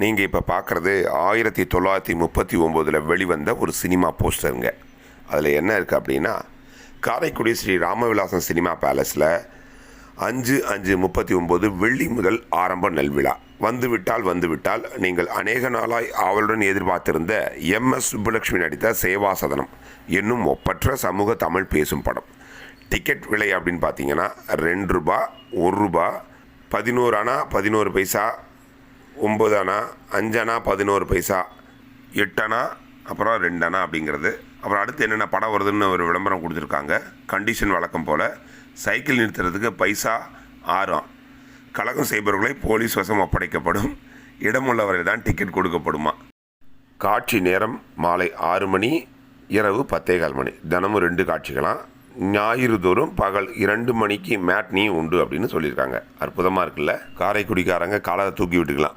நீங்கள் இப்போ பார்க்குறது ஆயிரத்தி தொள்ளாயிரத்தி முப்பத்தி ஒம்போதில் வெளிவந்த ஒரு சினிமா போஸ்டருங்க. அதில் என்ன இருக்குது அப்படின்னா காரைக்குடி ஸ்ரீ ராமவிலாசம் சினிமா பேலஸில் அஞ்சு அஞ்சு முப்பத்தி ஒம்பது வெள்ளி முதல் ஆரம்ப நல்விழா. வந்துவிட்டால் வந்துவிட்டால் நீங்கள் அநேக நாளாய் ஆவலுடன் எதிர்பார்த்திருந்த எம் எஸ் சுப்புலட்சுமி நடித்த சேவாசதனம் என்னும் ஒப்பற்ற சமூக தமிழ் பேசும் படம். டிக்கெட் விலை அப்படின்னு பார்த்தீங்கன்னா ரெண்டு ரூபா ஒரு ரூபா பதினோரு அணா பதினோரு பைசா ஒம்பது அணா அஞ்சனா பதினோரு பைசா எட்டணா அப்புறம் ரெண்டணா அப்படிங்கிறது. அப்புறம் அடுத்து என்னென்ன படம் வருதுன்னு ஒரு விளம்பரம் கொடுத்துருக்காங்க. கண்டிஷன் வழக்கம் போல் சைக்கிள் நிறுத்துறதுக்கு பைசா ஆறாம். கலகம் செய்பவர்களை போலீஸ் வசம் ஒப்படைக்கப்படும். இடமுள்ளவரை தான் டிக்கெட் கொடுக்கப்படுமா? காட்சி நேரம் மாலை ஆறு மணி இரவு பத்தேகால் மணி. தினமும் ரெண்டு காட்சிகளாம். ஞாயிறு தோறும் பகல் இரண்டு மணிக்கு மேட்னியும் உண்டு அப்படின்னு சொல்லியிருக்காங்க. அற்புதமாக இருக்குல்ல? காரைக்குடிக்காரங்க காலை தூக்கி விட்டுக்கலாம்.